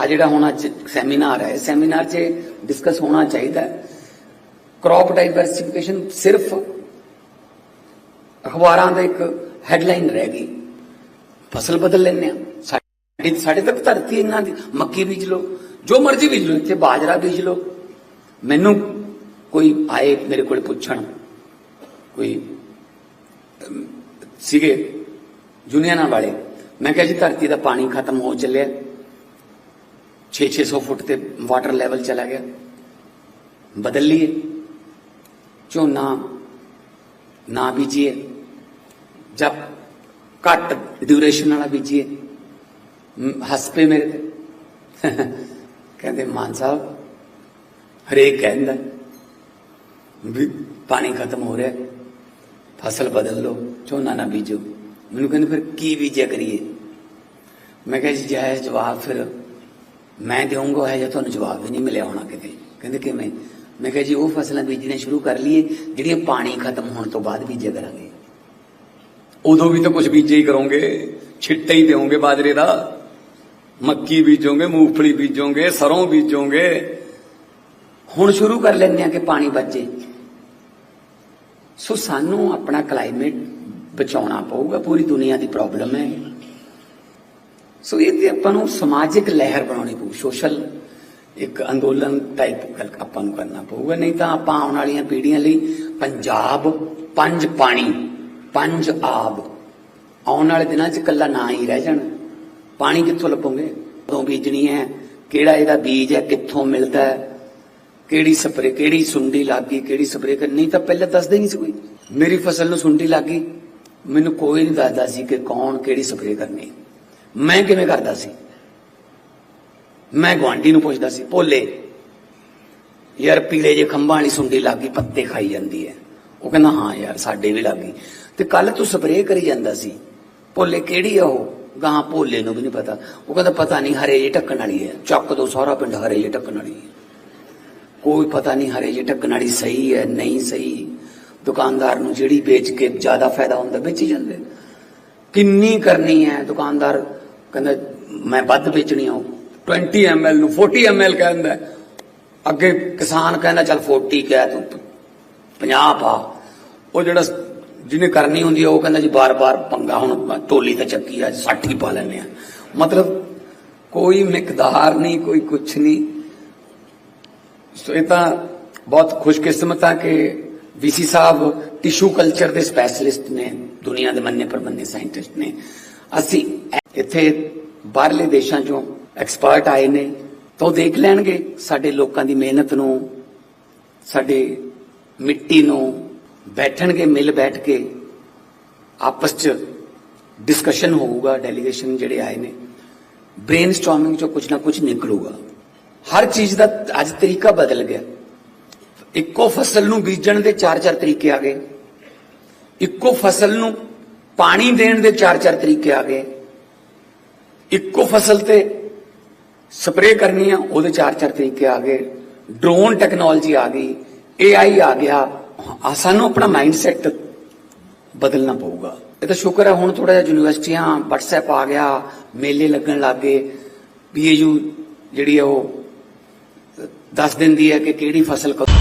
ਆ ਜਿਹੜਾ ਹੁਣ ਅੱਜ ਸੈਮੀਨਾਰ ਹੈ, ਸੈਮੀਨਾਰ 'ਚ ਡਿਸਕਸ ਹੋਣਾ ਚਾਹੀਦਾ ਹੈ। ਕ੍ਰੌਪ ਡਾਈਵਰਸਿਫਿਕੇਸ਼ਨ ਸਿਰਫ ਅਖਬਾਰਾਂ ਦਾ ਇੱਕ ਹੈਡਲਾਈਨ ਰਹਿ ਗਈ। ਫਸਲ ਬਦਲ ਲੈਂਦੇ ਆ ਸਾਡੀ ਸਾਡੇ ਤੱਕ ਧਰਤੀ ਇਹਨਾਂ ਦੀ, ਮੱਕੀ ਬੀਜ ਲਓ, ਜੋ ਮਰਜ਼ੀ ਬੀਜ ਲਓ, ਇੱਥੇ ਬਾਜਰਾ ਬੀਜ ਲਓ। ਮੈਨੂੰ ਕੋਈ ਆਏ ਮੇਰੇ ਕੋਲ ਪੁੱਛਣ, ਕੋਈ ਸੀਗੇ ਜੁਨੀਅਰਾਂ ਵਾਲੇ, ਮੈਂ ਕਿਹਾ ਜੀ ਧਰਤੀ ਦਾ ਪਾਣੀ ਖਤਮ ਹੋ ਚੱਲਿਆ। 6-600 ਫੁੱਟ ਤੇ ਵਾਟਰ ਲੈਵਲ ਚਲਾ ਗਿਆ ਬਦਲ ਲਈਏ ਝੋਨਾ ਨਾ ਬੀਜੀਏ ਜਬ ਘੱਟ ਡਿਊਰੇਸ਼ਨ ਵਾਲਾ ਬੀਜੀਏ ਮ, ਹੱਸ ਪਏ ਮੇਰੇ ਤੇ ਕਹਿੰਦੇ ਮਾਨ ਸਾਹਿਬ ਹਰੇਕ ਕਹਿੰਦਾ ਵੀ ਪਾਣੀ ਖਤਮ ਹੋ ਰਿਹਾ ਫਸਲ ਬਦਲ ਲਓ ਝੋਨਾ ਨਾ ਬੀਜੋ ਮੈਨੂੰ ਕਹਿੰਦੇ ਫਿਰ ਕੀ ਬੀਜਿਆ ਕਰੀਏ ਮੈਂ ਕਿਹਾ ਜੀ ਜਾਇਜ਼ ਜਵਾਬ ਫਿਰ ਮੈਂ ਦੇਵਾਂਗਾ ਹੈ ਜਾਂ ਤੁਹਾਨੂੰ ਜਵਾਬ ਵੀ ਨਹੀਂ ਮਿਲਿਆ ਹੋਣਾ ਕਿਤੇ। ਕਹਿੰਦੇ ਕਿਵੇਂ ਮੈਂ ਕਿਹਾ ਜੀ, ਉਹ ਫਸਲਾਂ ਬੀਜਣੀਆਂ ਸ਼ੁਰੂ ਕਰ ਲਈਏ, ਜਿਹੜੀਆਂ ਪਾਣੀ ਖਤਮ ਹੋਣ ਤੋਂ ਬਾਅਦ ਬੀਜਿਆ ਕਰਾਂਗੇ। ਉਦੋਂ ਵੀ ਤਾਂ ਕੁਝ ਬੀਜੇ ਹੀ ਕਰੋਗੇ। ਛਿੱਟੇ ਹੀ ਦੇਵੋਗੇ ਬਾਜਰੇ ਦਾ। ਮੱਕੀ ਬੀਜੋਗੇ, ਮੂੰਗਫਲੀ ਬੀਜੋਗੇ ਸਰੋਂ ਬੀਜੋਗੇ। ਹੁਣ ਸ਼ੁਰੂ ਕਰ ਲੈਂਦੇ ਆ ਕਿ ਪਾਣੀ ਬਚੇ। ਸੋ ਸਾਨੂੰ ਆਪਣਾ ਕਲਾਈਮੇਟ ਬਚਾਉਣਾ ਪਊਗਾ। ਪੂਰੀ ਦੁਨੀਆ ਦੀ ਪ੍ਰੋਬਲਮ ਹੈ। ਸੋ ਇਹ ਆਪਾਂ ਨੂੰ ਸਮਾਜਿਕ ਲਹਿਰ ਬਣਾਉਣੀ ਪਊ, ਸੋਸ਼ਲ ਇੱਕ ਅੰਦੋਲਨ ਟਾਈਪ ਆਪਾਂ ਨੂੰ ਕਰਨਾ ਪਊਗਾ, ਨਹੀਂ ਤਾਂ ਆਪਾਂ ਆਉਣ ਵਾਲੀਆਂ ਪੀੜ੍ਹੀਆਂ ਲਈ ਪੰਜਾਬ ਪੰਜ ਪਾਣੀ, ਪੰਜ ਆਬ, ਆਉਣ ਵਾਲੇ ਦਿਨਾਂ 'ਚ ਇਕੱਲਾ ਨਾ ਹੀ ਰਹਿ ਜਾਣਾ। ਪਾਣੀ ਕਿੱਥੋਂ ਲੱਭੋਗੇ? ਕਦੋਂ ਬੀਜਣੀ ਹੈ? ਕਿਹੜਾ ਇਹਦਾ ਬੀਜ ਹੈ? ਕਿੱਥੋਂ ਮਿਲਦਾ ਹੈ? ਕਿਹੜੀ ਸਪਰੇ, ਕਿਹੜੀ ਸੁੰਡੀ ਲੱਗੀ, ਕਿਹੜੀ ਸਪਰੇ ਕਰਨੀ ਤਾਂ ਪਹਿਲਾਂ ਦੱਸਦੇ ਨਹੀਂ ਸੀ ਕੋਈ। ਮੇਰੀ ਫਸਲ ਨੂੰ ਸੁੰਡੀ ਲੱਗੀ, ਮੈਨੂੰ ਕੋਈ ਨਹੀਂ ਦੱਸਦਾ ਸੀ ਕਿ ਕੌਣ ਕਿਹੜੀ ਸਪਰੇ ਕਰਨੀ ਮੈਂ ਕਿਵੇਂ ਕਰਦਾ ਸੀ? ਮੈਂ ਗਵਾਂਢੀ ਨੂੰ ਪੁੱਛਦਾ ਸੀ, ਭੋਲੇ, ਯਾਰ ਪੀਲੇ ਜੇ ਖੰਭਾਂ ਵਾਲੀ ਸੁੰਡੀ ਲੱਗੀ, ਪੱਤੇ ਖਾਈ ਜਾਂਦੀ ਹੈ ਉਹ ਕਹਿੰਦਾ, ਹਾਂ ਯਾਰ, ਸਾਡੇ ਵੀ ਲੱਗੀ। ਤੇ ਕੱਲ ਤੂੰ ਸਪਰੇਅ ਕਰੀ ਜਾਂਦਾ ਸੀ। ਭੋਲੇ, ਕਿਹੜੀ ਆ ਉਹ? ਗਾਂ ਭੋਲੇ ਨੂੰ ਵੀ ਨਹੀਂ ਪਤਾ। ਉਹ ਕਹਿੰਦਾ, ਪਤਾ ਨਹੀਂ ਹਰੇ ਜੇ ਢੱਕਣ ਵਾਲੀ ਹੈ ਚੱਕ ਦੋ, ਸਾਰਾ ਪਿੰਡ ਹਰੇ ਜੇ ਢੱਕਣ ਵਾਲੀ ਹੈ ਕੋਈ ਪਤਾ ਨਹੀਂ ਹਰੇ ਜੇ ਢੱਕਣ ਵਾਲੀ ਸਹੀ ਹੈ ਨਹੀਂ ਸਹੀ। ਦੁਕਾਨਦਾਰ ਨੂੰ ਜਿਹੜੀ ਵੇਚ ਕੇ ਜ਼ਿਆਦਾ ਫਾਇਦਾ ਹੁੰਦਾ, ਵੇਚੀ ਜਾਂਦੇ। ਕਿੰਨੀ ਕਰਨੀ ਹੈ ਦੁਕਾਨਦਾਰ? ਕਹਿੰਦਾ, ਮੈਂ ਵੱਧ ਵੇਚਣੀ ਆ 20 ml ਨੂੰ 40 ml ਕਹਿੰਦਾ ਹੈ। ਅੱਗੇ ਕਿਸਾਨ ਕਹਿੰਦਾ, ਚੱਲ 40 ਕਹਿ ਤੂੰ 50 ਪਾ। ਉਹ ਜਿਹੜਾ ਜਿਹਨੇ ਕਰਨੀ ਹੁੰਦੀ ਆ, ਉਹ ਕਹਿੰਦਾ ਜੀ ਬਾਰ-ਬਾਰ ਪੰਗਾ, ਹੁਣ ਟੋਲੀ ਤਾਂ ਚੱਕੀ ਆ 60 ਹੀ ਪਾ ਲੈਨੇ ਆ। ਮਤਲਬ ਕੋਈ ਮਿਕਦਾਰ ਨਹੀਂ, ਕੋਈ ਕੁਛ ਨਹੀਂ। ਸੋ ਇਹ ਤਾਂ ਬਹੁਤ ਖੁਸ਼ਕਿਸਮਤ ਆ ਕਿ ਵੀਸੀ ਸਾਹਿਬ ਟਿਸ਼ੂ ਕਲਚਰ ਦੇ ਸਪੈਸ਼ਲਿਸਟ ਨੇ, ਦੁਨੀਆ ਦੇ ਮੰਨੇ ਪ੍ਰਮੰਨੇ ਸਾਇੰਟਿਸਟ ਨੇ। ਅਸੀਂ ਇੱਥੇ ਬਾਹਰਲੇ ਦੇਸ਼ਾਂ ਚੋਂ ਐਕਸਪਰਟ ਆਏ ਨੇ, ਤਾਂ ਉਹ ਦੇਖ ਲੈਣਗੇ ਸਾਡੇ ਲੋਕਾਂ ਦੀ ਮਿਹਨਤ ਨੂੰ, ਸਾਡੇ ਮਿੱਟੀ ਨੂੰ, ਬੈਠਣਗੇ ਮਿਲ ਬੈਠ ਕੇ, ਆਪਸ ਚ ਡਿਸਕਸ਼ਨ ਹੋਊਗਾ ਡੈਲੀਗੇਸ਼ਨ ਜਿਹੜੇ ਆਏ ਨੇ। ਬ੍ਰੇਨਸਟਾਰਮਿੰਗ ਚੋਂ ਕੁਝ ਨਾ ਕੁਝ ਨਿਕਲੂਗਾ। ਹਰ ਚੀਜ਼ ਦਾ ਅੱਜ ਤਰੀਕਾ ਬਦਲ ਗਿਆ। ਇੱਕੋ ਫਸਲ ਨੂੰ ਬੀਜਣ ਦੇ ਚਾਰ ਚਾਰ ਤਰੀਕੇ ਆ ਗਏ। ਇੱਕੋ ਫਸਲ ਨੂੰ ਪਾਣੀ ਦੇਣ ਦੇ ਚਾਰ ਚਾਰ ਤਰੀਕੇ ਆ ਗਏ। ਇੱਕੋ ਫਸਲ ਤੇ ਸਪਰੇਅ ਕਰਨੀ ਆ, ਉਹਦੇ ਚਾਰ ਚਾਰ ਤਰੀਕੇ ਆ ਗਏ। ਡਰੋਨ ਟੈਕਨੋਲੋਜੀ ਆ ਗਈ, ਏਆਈ ਆ ਗਿਆ। ਸਾਨੂੰ ਆਪਣਾ ਮਾਈਂਡਸੈਟ ਬਦਲਣਾ ਪਊਗਾ। ਇਹ ਤਾਂ ਸ਼ੁਕਰ ਹੈ ਹੁਣ ਥੋੜਾ ਜਿਹਾ ਯੂਨੀਵਰਸਿਟੀਆਂ, WhatsApp ਆ ਗਿਆ, ਮੇਲੇ ਲੱਗਣ ਲੱਗ ਗਏ। ਬੀਏਯੂ ਜਿਹੜੀ ਹੈ ਉਹ ਦੱਸ ਦਿੰਦੀ ਹੈ ਕਿ ਕਿਹੜੀ ਫਸਲ ਕਦੋਂ